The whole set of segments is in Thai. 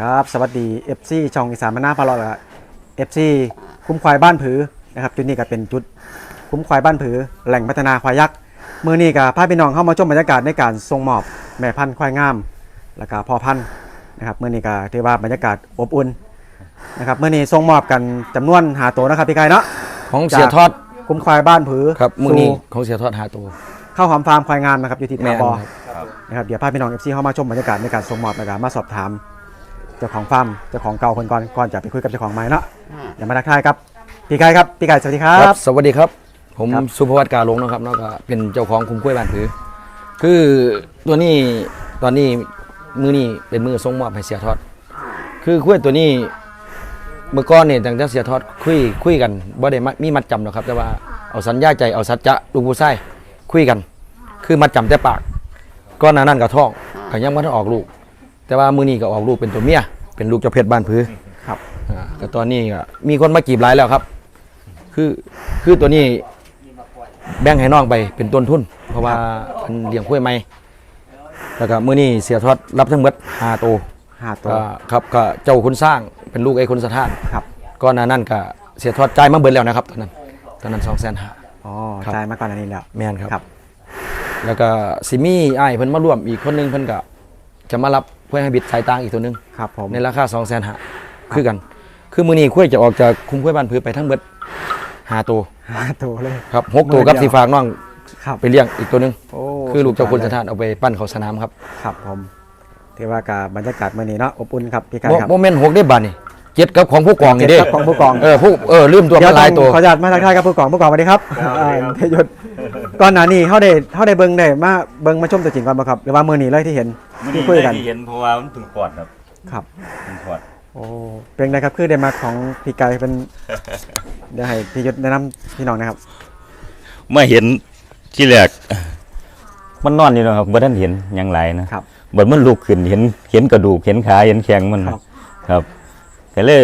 ครับสวัสดี FC ช่องอีสานมาหน้าพาเราละ FC คุ้มควายบ้านผือนะครับจุดนี้ก็เป็นจุดคุ้มควายบ้านผือแหล่งพัฒนาควายยักษ์มือนี้กับพาพี่น้องเข้ามาชมบรรยากาศในการทรงมอบแม่พันธุ์ควายงามแล้วก็พ่อพันธุ์นะครับมือนี้ก็ถือว่าบรรยากาศอบอุ่นนะครับมือนี้ทรงมอบกันจำนวนหาตัวนะครับพี่กายเนาะของเสียทอดคุ้มควายบ้านผือครับมือนี้สู่ของเสียทอดหาตัวเข้าหอมฟาร์มควายงามนะครับอยู่ที่แม่ตานบอครับนะครับเดี๋ยวพาพี่น้องเอฟซีเข้ามาชมบรรยากาศในการส่งมอบนะครับมาสอบถาม เจ้าของฟาร์มเจ้าของเก่าคนก่อนก่อนจะไปคุยกับเจ้าของใหม่เนาะอย่ามาทักทายครับพี่ไก่ครับพี่ไก่สวัสดีครัครับ บ สวัสดีครับ ผมครับ สุภวัตกาลงนะครับแล้วก็เป็นเจ้าของคุ้มกล้วยบ้านผือ คือตัวนี้ตอนนี้มือนี้เป็นมือทรงมอบให้เสียทอด คือกล้วยตัวนี้เมื่อก่อนเนี่ยตั้งแต่เสียทอดคุยคุยกันบ่ได้มามีมัดจำหรอกครับ แต่ว่าเอาสัญญาใจเอาสัจจะลูกผู้ชายคุยกัน คือมัดจำแต่ปากก้อนหนานั่นกับท้องก็ยังไม่ได้ออกลูก แต่ว่ามือนี้ก็ออกลูกเป็นตัวเมีย เป็นลูกเจ้าเพชรบ้านผือครับอ่าก็ตอนนี้ก็มีคนมาจีบหลายแล้วครับ คือคือตัวนี้แบ่งให้น้องไปเป็นต้นทุน เพราะว่ามันเลี้ยงกล้วยไหมแล้วก็มื้อนี้เสียทอดรับทั้งหมด5ตัว ห้าตัว ก็ครับก็เจ้าคุณสร้างเป็นลูกไอ้คุณสถานครับ ก็หนานั่นก็เสียทอดจ่ายมาเบิดแล้วนะครับตอนนั้นตอนนั้น2 5 0 0 0 0อ๋อครับ จ่ายมาก่อนอันนี้แล้ว แม่นครับ ครับ แล้วก็สิมีอ้ายเพิ่นมาร่วมอีกคนหนึงเพิ่นก็จะมารับ กล้วยให้บิดสายตางอีกตัวหนึงครับผมในราคา2 0 0 0 0 0คือกัน คือมื้อนี้กล้วยจะออกจากคุ้มกล้วยบ้านพือไปทั้งเบิดห้าตัวห้าตัวเลยครับหกตัวกับมื้อเดียวสีฝากน้องครับไปเลี้ยงอีกตัวหนึงโอ้คือลูกเจ้าคุณสสุดยอดถานเอาไปปั้นเขาสนามครับ ครับผมถือว่ากับบรรยากาศมื้อนี้เนาะอบอุ่นครับพี่ไก่โมครับโมเมนต์หกได้บาทนี่เจ็ดกับของผู้กองนี่เด้เจ็ดกับของผู้กองเออผู้เออลืมตัวเดี๋ยวมาหลายตัวขออนุญาตมาทักทายกับผู้กองผู้กองสวัสดีครับอ่าเทยศก่อนหน้านี้เฮาได้เฮาได้เบิ่งได้มาเบิ่งมาชมตัวจริงก่อนบ่ครับหรือว่ามื้อนี้เลยที่เห็น มันที่นี่คุยกันที่เห็นเพราะว่ามันเพึ่งปอดครับครับเพึ่งปอดโอ้เป็นไงครับคือได้มาของพี่ไก่เป็น เดี๋ยวให้พี่ยศแนะนำพี่น้องนะครับ เมื่อเห็นที่แรกมันนอนอยู่นะครับบ่ทันเห็นหยังหลายนะครับ บัดมันลุกขึ้นเห็นเห็นกระดูกเห็นขาเห็นแข้งมันครับ ครับก็เลย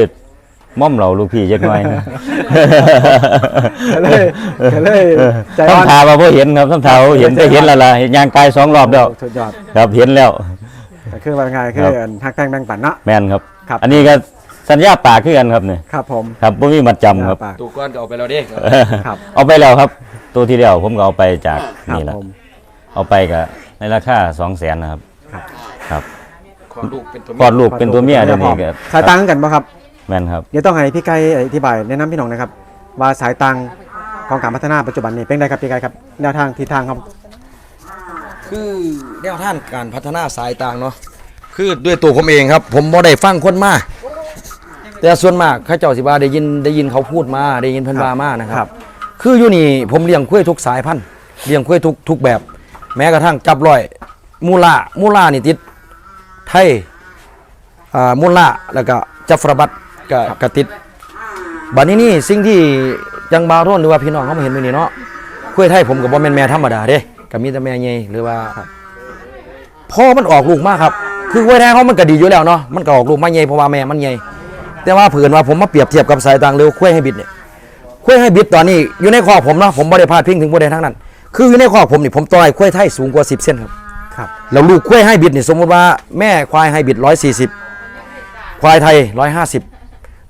ม่อมเราลูกพี่จักหน่อยนะก็เลยก็เลยใจอ่อนทำทาว่าบ่เห็นครับทำทาว่าบ่เห็นใจแต่อ่อนเห็นและล่ะเห็นยางกายสองรอบแล้วสุดยอดครับเห็นแล้ว ก็คือว่าไงคือครับอันฮักแป้งแบ่งปันเนาะ แม่นครับ ครับ อันนี้ก็สัญญาปากคือกันครับนี่ครับผมครับบ่มีมัดจำครับ ปากตัวก้อนก็เอาไปแล้วเด้ครับเอาไปแล้วครับ ตัวที่แล้วผมก็เอาไปจากครับนี่แหละผม เอาไปก็ในราคา200,000นะครับ ครับครับคลอดลูกเป็นตัวคลอดลูกเป็นตัวเมียเดี๋ยวนี้ก็สายตังกันบ่ครับ แม่นครับ เดี๋ยวต้องให้พี่ไก่อธิบายแนะนำพี่น้องนะครับ ว่าสายตังของการพัฒนาปัจจุบันนี้เป็นไงครับพี่ไก่ครับแนวทางทิศทางครับ คือแนวทางการพัฒนาสายต่างเนาะคือด้วยตัวผมเองครับ ผมบ่ได้ฟังคนมาแต่ส่วนมากเข้าเจ้าสิว่าได้ยินได้ยินเขาพูดมาได้ยินเพิ่นว่ามานะคครัรับ บ คืออยู่นี่ผมเลี้ยงกล้วยทุกสายพันธุ์เลี้ยงกล้วยทุกทุกแบบ แม้กระทั่งจับร้อยมูล่ามูล่านี่ติดไทยอ่ามูล่าแล้วก็จัฟรบัต ก็ก็ติดบัดนี้นี่สิ่งที่จังบาวโทนหรือว่าพี่น้องเขามาเห็นมื้อนี้เนาะกล้วยไทยผมก็บ่แม่นแม่ธรรมดาเด้ก็มีแต่แม่ใหญ่หรือว่าพ่อมันออกลูกมากครับ คือกล้วยไทยเขามันก็ดีอยู่แล้วเนาะมันก็ออกลูกมาใหญ่เพราะว่าแม่มันใหญ่แต่ว่าเผื่อว่าผมมาเปรียบเทียบกับสายต่างเร็วกล้วยไฮบริดเนี่ยกล้วยไฮบริดตอนนี้อยู่ในคอกผมเนาะผมไม่ได้พาดพิงถึงผู้ใดทั้งนั้น คืออยู่ในคอกผมนี่ผมต่อยกล้วยไทยสูงกว่า 10เซนครับครับแล้วลูกกล้วยไฮบริดนี่สมมติว่าแม่ควายไฮบริด140ควายไทย150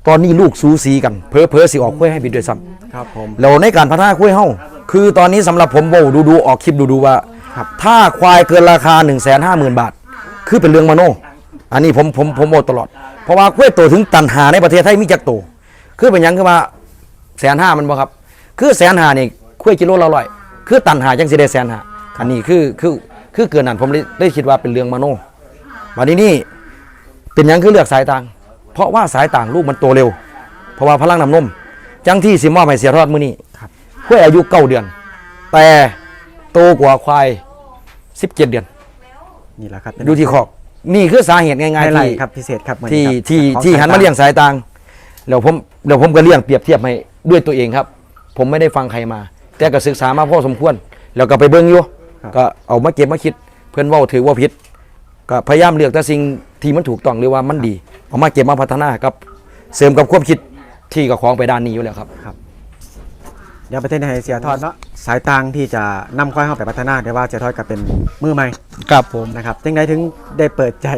ตอนนี้ลูกสูสีกันเพอเพอๆสิออกกล้วยไฮบริดด้วยซ้ครับผมำแล้วในการพัฒนากล้วยเฮาคือตอนนี้สำหรับผมโว้ดูดูๆออกคลิปดูดูๆว่า ครับ ถ้าควายเกินราคา 1 5 0 0 0 0 บาท คือเป็นเรื่องมโน อันนี้ผมผมผมบอกตลอด เพราะว่ากล้วยโตถึงตันหาในประเทศไทยมีจักโตคือเป็นหยังคือว่าแสนห้ามันบ่ครับ คือแสนห้านี่กล้วยกิโลละร้อยคือตันหาจังสิได้แสนห้าอันนี้คือคือคือเกินนั้นผมเลยได้คิดว่าเป็นเรื่องมโนวันนี้นี่เป็นหยังคือเลือกสายต่าง เพราะว่าสายต่างลูกมันโตเร็ว เพราะว่าพลังน้ำนม จังที่สิมอบให้เสียทอดมื้อนี้ครับกล้วยอายุเก้าเดือน แต่โตกว่าควาย17เดือน นี่แหละครับดูที่ขอบนี่คือสาเหตุไฮง่ายไลๆท์ที่ครับพิเศษครับมื้อที่นี้ครับที่ของที่สหันมาตังเลี้ยงสายต่างแล้วผมเดี๋ยวผมก็เลี้ยงเปรียบเทียบให้ด้วยตัวเองครับ ผมไม่ได้ฟังใครมา แต่ก็ศึกษามาพอสมควร แล้วก็ไปเบิ่งอยู่ก็เอามาเก็บมาคิด เพื่อนเว่าถือว่าผิด ก็พยายามเลือกแต่สิ่ง ที่มันถูกต้องหรือว่ามันดีเอามาเก็บมาพัฒนากับเสริมกับความคิดที่กับของไปด้านนี้อยู่แล้วครับ เดี๋ยวประเทศไทยเสียทอดเนาะสายตังที่จะนำควายเข้าไปพัฒนาเดี๋ยวว่าเสียทอดก็เป็นมือใหม่ครับผมนะครับจังไดถึงได้เปิดใจ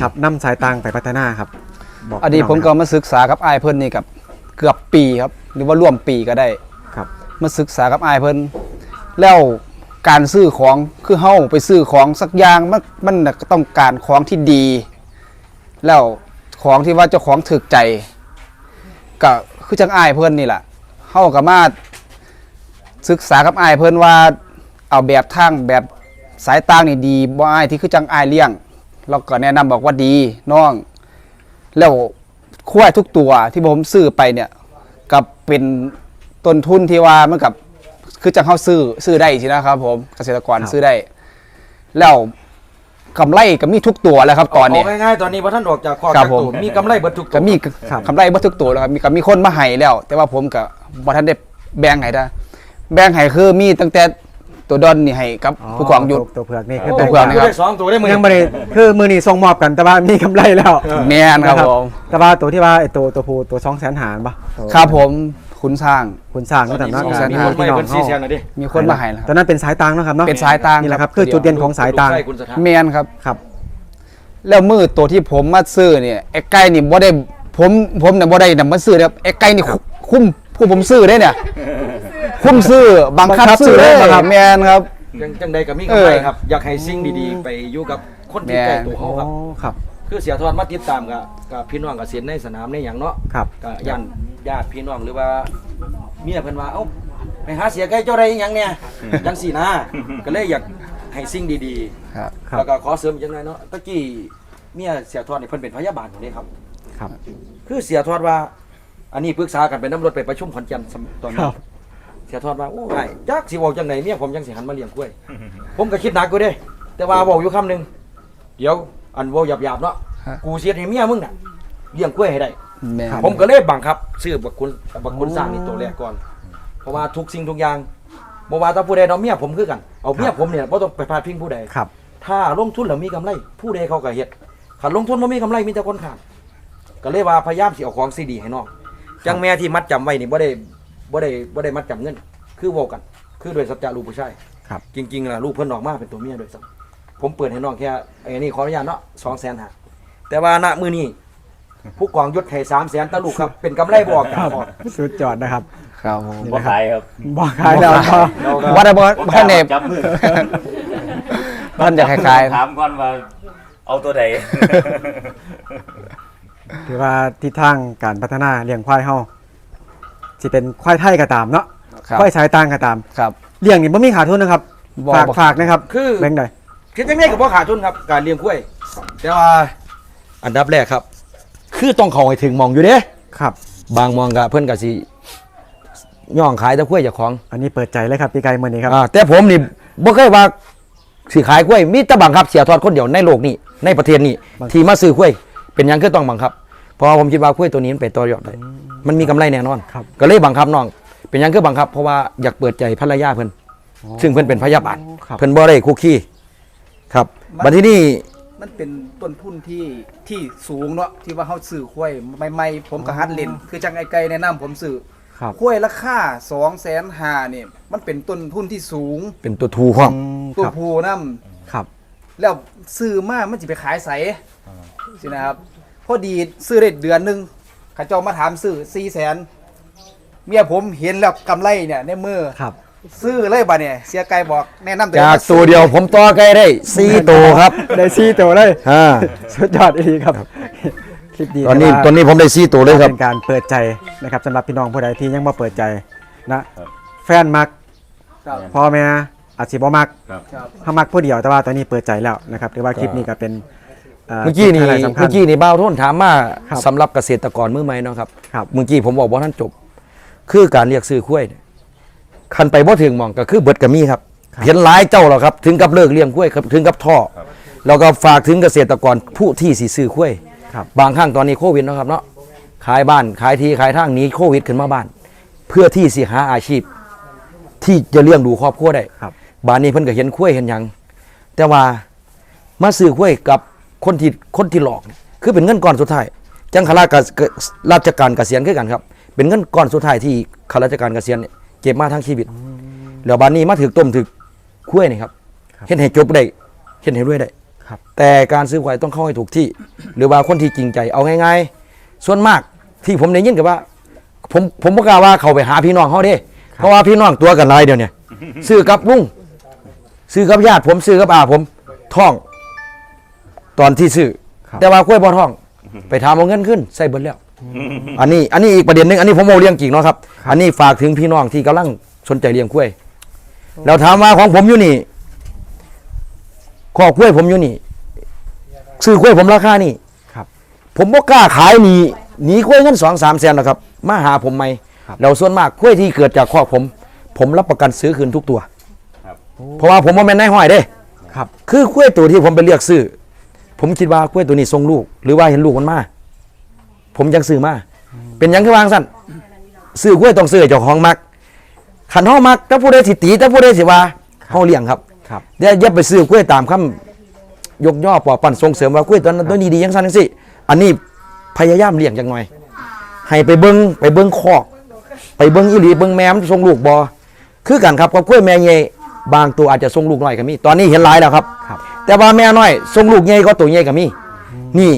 ครับนำสายตางไปพัฒนาครับบอกอดีตผมก็พี่น้งหน่ยมาศึกษากับอ้ายเพิ่นนี่กับเกือบปีครับ หรือว่าร่วมปีก็ได้ ครับ มาศึกษากับอ้ายเพิ่นแล้ว การซื้อของคือเฮาไปซื้อของสักอย่างมันมันต้องการของที่ดี แล้วของที่ว่าเจ้าของถึกใจ ก็คือจังอ้ายเพิ่อนนี่แหละเฮาก็มาศึกษากับอ้ายเพิ่อนว่าเอาแบบทางแบบสายตางนี่ดีบ่อ้ายที่คือจังอ้ายเลี้ยงเราก็แนะนำบอกว่าดีน้อง แล้วควายทุกตัวที่ผมซื้อไปเนี่ยกับเป็นต้นทุนที่ว่ามันกับ คือจังเขาซื้อซื้อได้สินะครับ ผมเกษตรกรครับ ซื้อได้ แล้วกำไรก็มีทุกตัวแล้วครับตอนนี้เาง่ายๆตอนนี้พอท่านออกจากคอกครับจากตูผมมีกำไรเบิดทุกก็มีครับ กำไรบ่ทุกตัวแล้วครับมีก็มีคนมาให้แล้ว แต่ว่าผมก็บ่ทันได้แบ่งให้ได้แบ่งให้คือมีตั้งแต่ตัวดอนนี่ให้กับผู้กองหยุด ตัวตัวเผือกนี่โอ้คือโหเป็นเผือกนี่ครับ ได้สองตัวได้มือยังไม่ได้คือมือนี่ส่งมอบกันแต่ว่ามีกำไรแล้วแม่นครับนะผม แต่ว่าตัวที่ว่าไอ้ตัวตัวผู้ตัวสองแสนหารปะตัว ครับผม ขุนสร้าง คุณสร้างก็แต่ว่าสองแสนมีห้าคนไม่พี่น้องเพิ่นสี่แสนเขานะดิมีคนมาให้แล้วคตอรับนนั้นเป็นสายตางเนาะครับเนาะเป็นสายตางนี่แหละครับครับ คือจุดเด่นของสายตางลูกไส้คุณสถาแมนครับ ครับแล้วมือตัวที่ผมมาซื้อเนี่ยไอ้ไก่นี่บ่ได้ผมผมเนี่ยบ่ได้นำมาซื้อนะครับไอ้ไก่นี่คุคุ้มผู้ผมซื้อได้เนี่ย คุ้มซื้อบังคับบังคับซื้ซื้ออได้ได้บังคับแมนครับ จังจังใดก็มีกำไรเออครับ อยากให้สิ่งดีๆ ไปอยู่กับคนที่แม่ใกล้ตัวเขาครับ อ๋อครับ คือเสียทอดมาติดตามกับกับพี่น้องกับเสียนในสนามในอย่างเนาะครับก็ญาติญาติพี่น้องหรือว่าเมียเพิ่นว่าเอ้าไปหาเสียไก่เจ้าใดอีหยังเนี่ยจังสี่นะก็เลยอยากให้สิ่งดีครับๆครับแล้วก็ขอเสริมอีกจังหน่อยเนาะตะกี้เมียเสียทอดนี่เพิ่นเป็นพยาบาลอยู่นี่ครับ ครับ คือเสียทอดว่า อันนี้ปรึกษากันไปน้ำรถไปประชุมขอนแก่นสำตอนคนี้รับ เสียทอดว่าโอ้ยจักสิเว้าจังไดเมียผมจังสิหันมาเลี้ยงกล้วย ผมก็คิดหนักกูเด้ แต่ว่าบอกอยู่คำหนึ่งเดี๋ยว อันเว่าหยาบๆเนาะฮะ กูเสียให้เมียมึงน่ะเลี้ยงกล้วยให้ได้ แม่น ผมก็เลยบังคับซื้อบักคุณบักคุณสร้างนี่ตัวแรกก่อน เพราะว่าทุกสิ่งทุกอย่างบ่ว่าแตาผู้ใดเอาเมียผมคือกันเอาเมียผมเนี่ยบ่ต้องไปพาดพิงผู้ใด ครับ ถ้าลงทุนแล้วมีกำไร ผู้ใดเขาก็เฮ็ดขันลงทุนบ่มีกำไรมีแต่คนขาดก็เลยว่าพยายามสิเอาของซีดีให้น้องจังแม่ที่มัดจำไว้นี่บ่ได้บ่ได้บ่ได้มัดจำเงิน คือเว้ากัน คือโดวยสัจจะลูกผู้ชายครับ จริงๆล่ะลูกเพิ่นออกมาเป็นตัวเมียโดยซ้ำ ผมเปิดให้น้องแค่ไอ้นี่ขออนุญาตเนาะ200,000หาแต่ว่าณมื้อนี้ผู้กองยศให้300,000ตะลูกครับ เป็นกำไรบ่ออกจากพอสุดยอดนะครับครับผมบ่ขายครับบอกขายแล้วก็ว่าได้บ่ท่านเนบจับมือท่านจะคล้ายถามก่อนว่าเอาตัวใดถือว่าทิศทางการพัฒนาเลี้ยงควายเฮาสิเป็นควายไทยก็ตามเนาะๆครับควายสายตางก็ตามครับเลี้ยงนี่บ่มีขาดทุนนะครับบ่ฝากบ่ฝากนะครับคือแบ่งหน่อย คิดจังไดก็บ่ขาดทุนครับการเลี้ยงกล้วย แต่ว่าอันดับแรกครับ คือต้องเข้าให้ถึงหมองอยู่เด้ครับ บางหมองก็เพิ่นก็สิย่องขายแตะกล้วยเจ้าของอันนี้เปิดใจเลยครับพี่ไก่มื้อนี้ครับ อ่าแต่ผมนี่บ่เคยว่าสิขายกล้วยมีแต่บังคับเสียทอดคนเดียวในโลกนี้ในประเทศนี้ บังคับ ที่มาซื้อกล้วย เป็นหยังคือต้องบังคับ เพราะว่าผมคิดว่ากล้วยตัวนี้มันไปต่อยอดได้มันมีกำไรแน่นอน ครับ ก็เลยบังคับน้อง เป็นหยังคือบังคับเพราะว่าอยากเปิดใจภรรยาเพิ่นซึ่งเพิ่นเป็นพยาบาล ครับ เพิ่นบ่ได้คุกคีครั บมันบัดที่นี่ มันเป็นต้นทุนที่ที่สูงเนาะที่ว่าเฮาซื้อข้วยใหม่ๆผมก็หัดเล่นคือจังไอ้ไก่แนะนำผมซื้อครับข้วยราคา2,500,000นี่มันเป็นต้นทุนที่สูง เป็นตัวทูห้องอืมตัวครับผู้นำครับ แล้วซื้อมามันจะไปขายใสสินะครับพอดีซื้อได้เดือนหนึงเข้าเจ้ามาถามซื้อ4แสนเมียผมเห็นแล้วกำไรเนี่ยในมือครับ ซื้อเลยบ่เนี่ยเสียไกลบอกแนะนำตัวจากตัวเดียวผมต่อใกล้ได้4ตัวครับได้ซี่ตัวเลยอ่าสุดยอดอีกครับคลิปดีตอนนี้แต่ว่าตอนนี้ผมได้4ตัวเลยครับเป็นการเปิดใจนะครับสำหรับพี่น้องผู้ใดที่ยังบ่เปิดใจนะแฟนมักครับพ่อแม่อาจสิบ่มักครับถ้ามักผู้เดียวแต่ว่าตอนนี้เปิดใจแล้วนะครับถือว่าคลิปนี้ก็เป็นเมื่อกี้นี่จุดไฮไลท์สำคัญเมื่อกี้นี่บ่าวโทนถามมาครับสำหรับเกษตรกรมือใหม่เนาะครับครับเมื่อกี้ผมบอกว่าท่านจบ คือการเรียกซื้อคุ้วยเนี่ย คันไปบ่ถึงหมองก็คือเบิดกะมีครับ เห็นหลายเจ้าแล้วครับ ถึงกับเลิกเลี้ยงคุ้วยครับถึงกับท่อแล้วก็ฝากถึงเกษตรกรผู้ที่สิซื้อคุ้วยครับบางครั้งตอนนี้โควิดเนาะครับเนาะขายบ้านขายที่ขายทางหนี้โควิดขึ้นมาบ้าน เพื่อที่สิหาอาชีพ ที่จะเลี้ยงดูครอบครัวได้ครับ บ้านนี้เพิ่นก็เห็นคุ้วยเห็นหยังแต่ว่ามาซื้อคุ้วยกับคนที่คนที่หลอกเนี่ยคือเป็นเงินก้อนสุดท้ายจังข้าราชการราชการเกษียณคือกันครับ เป็นเงินก้อนสุดท้ายที่ข้าราชการเกษียณเนี่ย เก็บมาทั้งชีวิตแล้วบ้านนี้มาถือต้มถือคุ้วยนี่ครับเห็นให้จบได้เห็นให้รวยได้ครับแต่การซื้อควายต้องเข้าให้ถูกที่ หรือว่าคนที่จริงใจเอาง่ายๆส่วนมากที่ผมได้ยินกับว่า ผมผมบ่กล้าว่าเขาไปหาพี่น้องเขาเด้เพราะว่าพี่น้องตัวกันหลายเดียวเนี่ยซื้อกับลุงซื้อกับญาติผมซื้อกับอาผมท่อง ตอนที่ซื้อครับแต่ว่ากล้วยบ่ท่อง ไปทำเอาเงินขึ้นใส่เบิดแล้ว อันนี้อันนี้อีกประเด็นหนึงอันนี้ผมเอาเลี้ยงจริงเนาะครับ อันนี้ฝากถึงพี่น้องที่กำลังสนใจเลี้ยงกล้วย แล้วถามว่าของผมอยู่นี่ขอกล้วยผมอยู่นี่ซื้อกล้วยผมราคานี่ครับ ผมบ่กล้าขายหนีหนีกล้วยเงินสองสามแสนหรอกครับ มาหาผมไหมครับแล้วส่วนมากกล้วยที่เกิดจากคอกผม ผมรับประกันซื้อคืนทุกตัวครับเพราะว่าผมว่าแม่นนายห้อยเด้ ครับ คือกล้วยตัวที่ผมไปเลือกซื้อ ผมคิดว่ากล้วยตัวนี้ทรงลูก หรือว่าเห็นลูกมันมา ผมยังซื้อมา เป็นหยังคือวางสั้นซื้อกล้วยต้องซื้อให้เจ้าของมักขันห้อมักถ้าผู้ใดสิตีถ้าผู้ใดสิว่าเฮาเลี้ยงครับครับ เดี๋ยวอย่าไปซื้อกล้วยตามคำยกย่อปอปั่นส่งเสริมว่ากล้วยตัวนั้นตัวนี้ดีอยังสั้นจังสิอันนี้พยายามเลี้ยงจังหน่อย ให้ไปเบิ้งไปเบิ้งคอก ไปเบิ้งอีหลีเบิ้งแม่มันส่งลูกบอคือกันครับกับกล้วยแม่ใหญ่บางตัวอาจจะส่งลูกน้อยก็มีตอนนี้เห็นหลายแล้วครับ ครับ แต่ว่าแม่น้อยส่งลูกใหญ่ก็ตัวใหญ่ก็มีนี่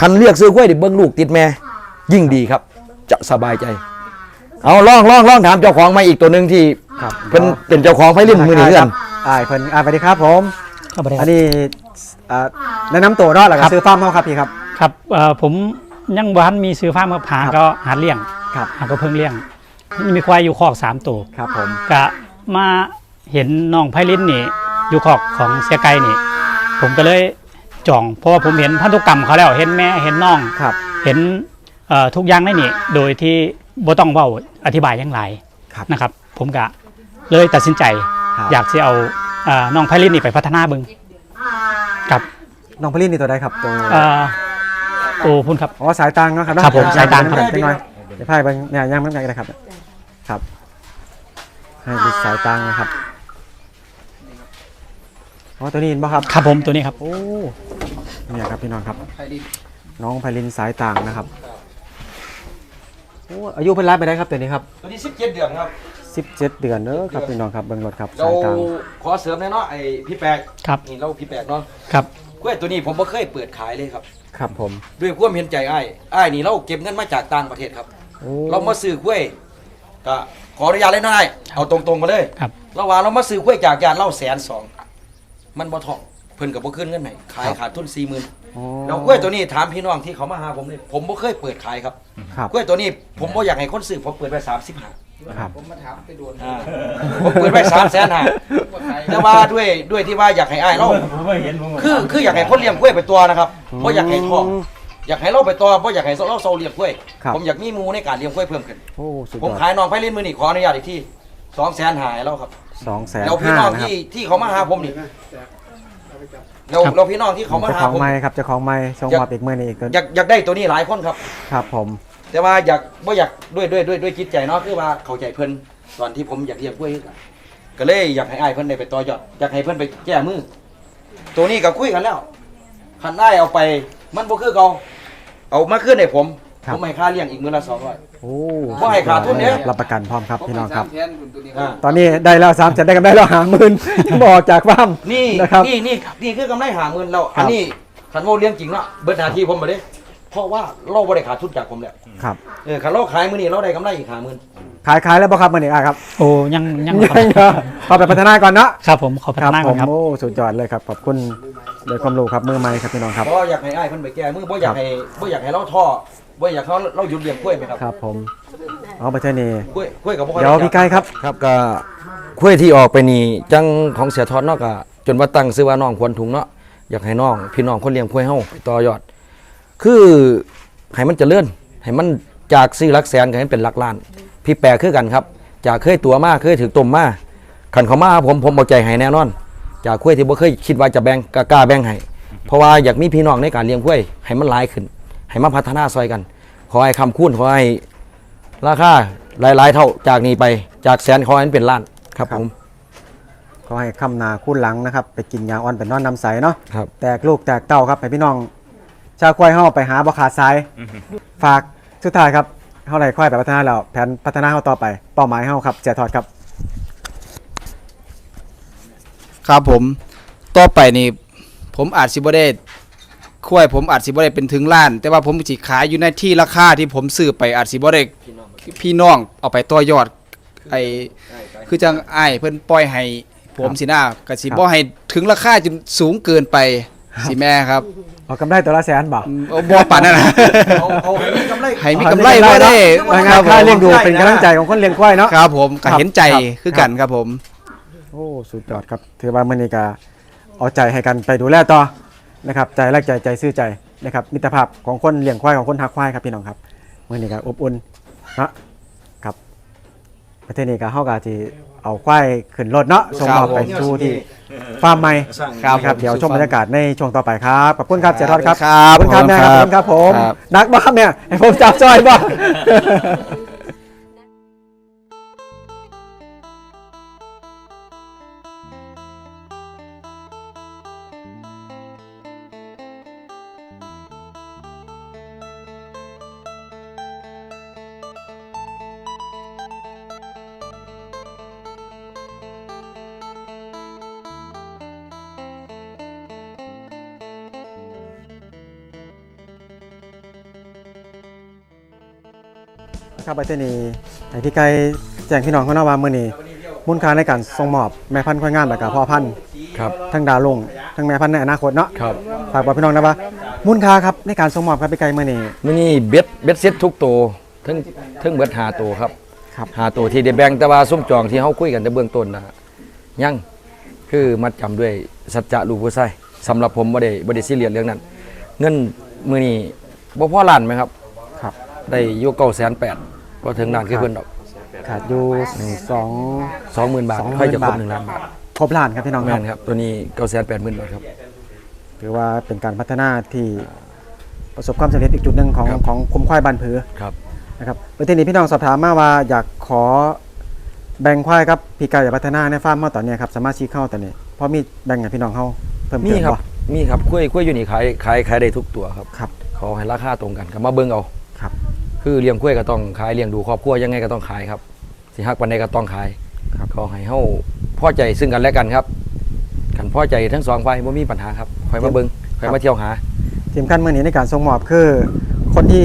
คันเลือกซื้อกล้วยดิเบิ้งลูกติดแม่ ยิ่งดีครับ จะสบายใจ เอาลองลองลองถามเจ้าของมาอีกตัวหนึ่งที่ครับเป็นเป็นเจ้าของไฟลิ้นมือนี่เพื่อนอ่าเพิ่นอ่าสวัสดีครับผม ครับสวัสดีคอัรับนนี้อ่าแนะนำตัวเนาะแล้วก็ครับซื้อฟาร์มเฮาครับพี่ครับ ครับเอ่อผมยังบ้านมีซื้อฟาร์มกับหาก็หาเลี้ยงครับ หาก็เพิ่งเลี้ยงมีควายอยู่คอกสามตัวครับผม กะมาเห็นน้องไพลินนี่อยู่คอกของเสียไก่นี่ ผมก็เลย จอง เพราะว่าผมเห็นพันธุกรรมเขาแล้ว เห็นแม่เห็นน้อง ครับ เห็นเอ่อทุกอย่างในนี่ โดยที่บ่ต้องเว้าอธิบายอยังไรครับนะครับ ผมก็เลยตัดสินใจ ครับ อยากจะเอาเอ่อน้องไพลินนี่ไปพัฒนาเบึงครับน้องพลินนี่ตัวใดครับตัวเอ่อโอ้พุ่นครับ อ๋อสายตังเนาะครับครับผมเนะสายตังครับ เล็กน้อยเดี๋ยวพายไปเนี่ยย่างมันไงนะครับ ครับ ให้ดูสายตังนะครับ อ๋อตัวนี้เห็นป่ะครับครับผมตัวนี้ครับ โอ้เนี่ยครับพี่น้องครับ น้องไพลินสายต่างนะครับโอ้อายุเพิ่นรับไปได้ครับตัวนี้ครับตัวนี้สิบเจ็ดเดือนครับ 17 เดือนเด้อครับพี่น้องครับเบิ่งรถครับเราสายต่างขอเสริมหน่อยเนาะไอพี่แปกครับ นี่เราพี่แปกเนาะครับกล้วยตัวนี้ผมบ่เคยเปิดขายเลยครับ ครับผมด้วยความเห็นใจอ้ายอ้ายนี่เราเก็บเงินมาจากต่างประเทศครับ โอ้เรามาซื้อกล้วยก็ขออนุญาตเลยนะอ้ายเอาตรงๆมาเลยครับเราว่าเรามาซื้อกล้วยจากญาติเราแสนสอง มันบ่ท่องเพิ่นก็บ่ขึ้นเงินให้ขายขาดทุนสี่หมื่นโอ้แล้วกล้วยตัวนี้ถามพี่น้องที่เขามาหาผมนี่ผมบ่เคยเปิดขายครับครับ กล้วยตัวนี้ผมบ่อยากให้คนซื้อผมเปิดไป35ครับ ผมมาถามไปโดนอ่าผมเปิดไป3แสนห้าแต่ว่าด้วยด้วยที่ว่าอยากให้อ้ายเราผมไม่เห็นผมคือคืออยากให้คนเลี้ยงกล้วยไปตัวนะครับเพราะอยากให้ท้องอยากให้เราไปตัวเพราะอยากให้เราเซาเลี้ยงกล้วยครับผมอยากมีหมูในการเลี้ยงกล้วยเพิ่มขึ้นโอ้สุดผมยอดขายน้องไปเล่นมือนี่ขออนุญาตอีกที่สองแสนหายแล้วครับ สองแสนแล้วพี่ห้าน้องนะครับที่ที่เขามาหาผมนี่แล้วครับแล้วพี่น้องที่เขามาเจ้าหาของผม ไม้ครับเจ้าของไม้ส่งอยาก มอบอีกมือหนึงอีกตัวอยากอยากได้ตัวนี้หลายคนครับ ครับผม แต่ว่าอยากว่าอยากด้วยด้วยด้วยด้วยจิตใจเนาะคือว่าเข้าใจเพิ่นตอนที่ผมอยากเลี้ยงกล้วยคือกันก็เลยอยากให้อ้ายเพิ่นได้ไปต่อยอดอยากให้เพิ่นไปแก้มือตัวนี้ก็คุยกันแล้วคันได้ายเอาไปมันบ่คือเก่าเอามาขึ้นให้ผมผมให้ค่าเลี้ยงอีกมื้อละ200 โอ้บ่ให้ขาดทุนเนี่ยรับประกันพร้อมครับพี่น้องครับแทนคุณตัวนี้อ่า ตอนนี้ได้แล้วสามแสนได้กันได้แล้วหาหมื่นบอกจากฟาร์มนี่นะครับ นี่นี่นี่คือกำไรหาเงินเราครับ อันนี้ขันโมเลี้ยงจริงเนาะเบิดหนาทีผมมาเด้เพราะว่าเราบ่ได้ขาดทุนจากผมแล้วครับ เออขันเราขายมื้อนี้เราได้กำไรอีกหาหมื่นขายขายแล้วบ่ครับมือนี้อะครับโอ้ยังยังยังเหรอขอไปพัฒนาก่อนเนาะครับผมขอพัฒนาผก่อมนครับโอ้สุดยอดเลยครับขอบคุณโดยความรู้ครับมือไม้ครับพี่น้องครับ เพราะอยากให้อ้ายเพิ่นไปแก้มือบ่อยากให้บ่อยากให้เราท่อ บ่อยากให้เราเราหยุดเลี้ยงกล้วยไหมครับครับผมเอาไปเท่านี้กล้วยกล้วยกับบ่ค่อยเดี๋ยวได้พี่ไก่ครับครับก็กล้วยที่ออกไปนี่จังของเสียทอดเนาะก็จนว่าตั้งชื่อว่าน้องควรถุงเนาะอยากให้น้อง พี่น้องคนเลี้ยงกล้วยเฮาไปต่อยอด คือให้มันเจริญให้มันจากซื้อหลักแสนก็ให้เป็นหลักล้าน พี่แปรคือกันครับ จากเคยตัวมาเคยถือต้มมาขันเขามาหาผมผมเอาใจให้แน่นอน จากกล้วยที่บ่เคยคิดว่าจะแบ่งกกล้าแบ่งให้เพราะว่าอยากมีพี่น้องในการเลี้ยงกล้วยให้มันหลายขึ้น ให้มาพัฒนาซอยกัน ขอให้คำคูณขอให้ราคาหลาย ๆ เท่าจากนี้ไปจากแสนขอให้มันเป็นล้านครับผม ขอให้คำนาคุ้นหลังนะครับ ไปกินยาอ่อนเป็นนอนน้ำใสเนาะครับ แตกลูกแตกเต้าครับให้พี่น้อง ชาวควายเฮาไปหาบ่ขาดสาย ฝากสุดท้ายครับเฮาไหนค่อยไปพัฒนาแล้วแผนพัฒนาเฮาต่อไปเป้าหมายเฮาครับเสียทอดครับ ครับผมต่อไปนี่ผมอาจสิบ่ได้ คุ้วยผมอาจสิบ่ได้เป็นถึงล้าน แต่ว่าผมสิขายอยู่ในที่ราคาที่ผมซื้อไปอาจสิบ่ได้พี่น้องเอาไปต่อยอด ไอคือจังอ้ายเพิ่นปล่อยให้ผมสินะก็สิบ่ให้ถึงราคาจนสูงเกินไปสิแม่ครับเอากำไรตัวละแสนบ่อืมเอาบ่ปานนั้นนะให้มีกำไรบ่ได้เอาง่ายๆค่าเลี้ยงดูเป็นกำลังใจของคนเลี้ยงควายเนาะ ครับผมก็ครับเห็นใจครับคือกันครับผม โอ้ สุดยอดครับ ถือว่ามื้อนี้ก็เอาใจให้กันไปดูแลต่อ นะครับใจแรกใจใจซื่อใจนะครับมิตรภาพของคนเลี้ยงควายของคนหักควายครับพี่น้องครับมื้อนี้ก็อบอุ่นเนาะครับประเทศนี้ก็เฮาก็สิเอาควายขึ้นรถเนาะส่งมอบไปสู่ที่ฟาร์มใหม่ครับนะครับผมเดี๋ยวชมบรรยากาศในช่วงต่อไปครับขอบคุณครับเสียทอดครับครับขอบคุณครับแม่ครับขอบคุณครับผมครับนักบ้าครับเนี่ยให้ผมจับซอยบ้า ครับประเทศนี้ให้พี่ไก่แจ้งพี่น้องเขาเนาะว่ามื้อนี้มูลค่าในการส่งมอบแม่พันธุ์ควายงามแล้วก็พ่อพันธุ์ครับ ทั้งดาวลงทั้งแม่พันธุ์ในอนาคตเนาะครับฝากบอกพี่น้องนะว่ามูลค่าครับในการส่งมอบครับพี่ไก่มื้อนี้มื้อนี้เบ็ดเบ็ดเซ็ตทุกตัวทั้งทั้งเบิดหาตัวครับครับหาตัวที่ได้แบ่งแต่ว่าส้มจองที่เฮาคุยกันแต่เบื้องต้นนะยังคือมัดจำด้วยสัจจะลูกผู้ใส่สำหรับผมบ่ได้บ่ได้ซีเรียสเรื่องนั้น เงินมื้อนี้บ่พอล้านไหมครับครับ ได้อยู่9,800 บ่ถึงล้านคือเพิ่นดอกขาดอยู่สอง20,000บาท20,000ค่อยจะครบบาท1ล้านบาทครบล้านครับพี่น้องคแม่รับนครับตัวนี้980,000บาทครับ ถือว่าเป็นการพัฒนาที่ประสบความสำเร็จอีกจุดหนึ่งของครับ ของคุ้มควายบ้านผือครับนะครับประเทศนี้พี่น้องสอบถามมาว่าอยากขอแบ่งควายครับพี่ไก่อยากพัฒนาในฟาร์มเฮาตอนนี้ครับสามารถชี้เข้าตอนนี้เพราะมีแบ่งให้พี่น้องเฮาเพิ่มมีเติมครับบ่มีครับกล้วยกล้วยอยู่นี่ขายขายขายได้ทุกตัวครับ ครับ ขอให้ราคาตรงกันก็มาเบิ่งเอาครับ คือเลี้ยงกล้วยก็ต้องขายเลี้ยงดูครอบครัวยังไงก็ต้องขายครับ สิฮักปานใดก็ต้องขายครับขอให้เฮาพอใจซึ่งกันและกันครับกันพอใจทั้งสองฝ่ายบ่มีปัญหาครับคอยมาเบิ่งคอยมาเที่ยวหาทีมขั้นมือนี้ในการส่งมอบคือคนที่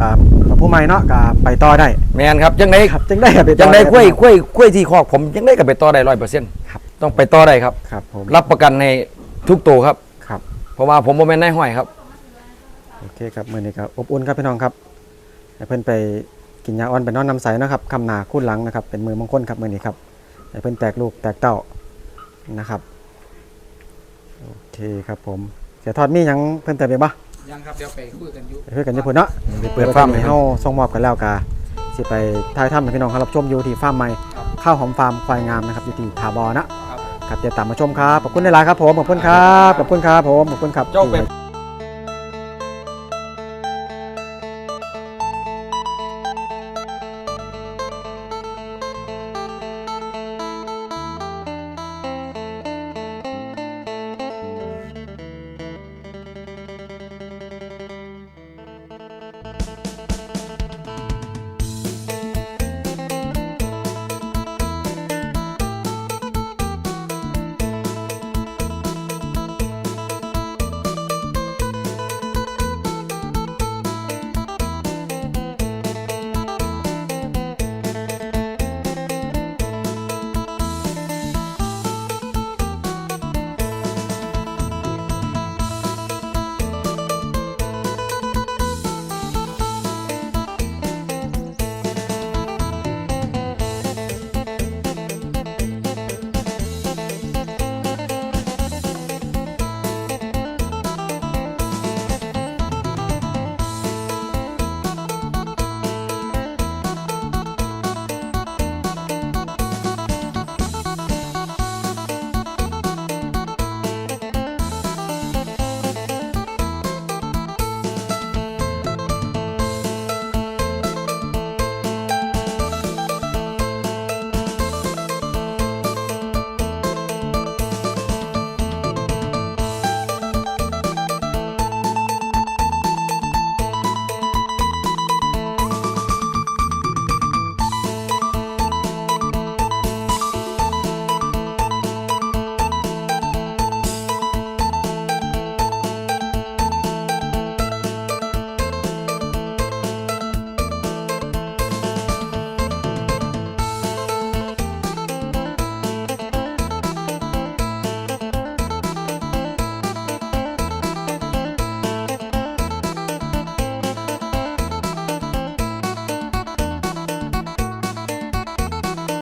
อ่าผู้ใหม่เนาะก็ไปต่อได้แม่นครับจังไดครับจึงได้ไปต่อจังไดครับกล้วยกล้วยกล้วยที่คอกผมจังไดก็ไปต่อได้100%ครับต้องไปต่อได้ครับครับผมรับประกันในทุกตัวครับครับ เพราะว่าผมบ่แม่นนายห้อยครับโอเคครับมือนี้ครับอบอุ่นครับพี่น้องครับ ให้เพิ่นไปกินยาอ่อนไปนอนน้ำใสเนาะครับคำหนาคุ้นหลังนะครับ เป็นมือมงคลครับมือนี้ครับให้เพิ่นแตกลูกแตกเต้านะครับโอเคครับผมเสียทอดมีหยังเพิ่นเติมไปบ่ยังครับเดี๋ยวไปคุยกันอยู่ไปคุยกันญี่ปุ่นเนาะไปเปิดฟาร์มให้ให้เฮาเฮาส่งมอบกันแล้วกาสิไปถ่ายทำให้พี่น้องเขารับชมอยู่ที่ฟาร์มใหม่ข้าวหอมฟาร์มควายงามนะครับอยู่ที่ทาบอนะครับครับเดี๋ยวตามมาชมครับขอบคุณหลายๆครับผมขอบคุณครับขอบคุณครับผมขอบคุณครับเจ้าไป